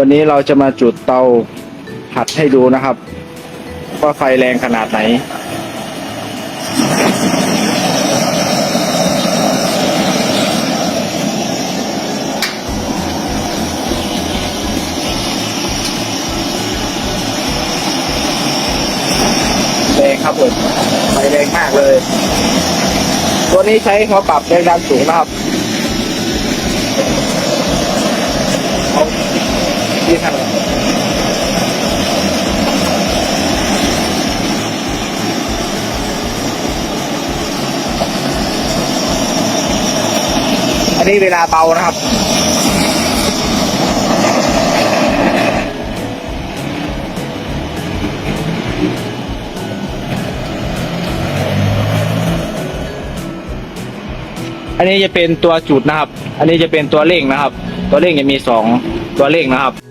วันนี้เราจะมาจุดเตาผัดให้ดูนะครับว่าไฟแรงขนาดไหน แรงครับผมไฟแรงมากเลย ตัวนี้ใช้หัวปรับแรงดันสูงนะครับเอา ที่ทางอันนี้เวลาเบานะครับ อันนี้จะเป็นตัวจุดนะครับ อันนี้จะเป็นตัวเร่งนะครับ ตัวเร่งจะมีสองตัวเร่งนะครับ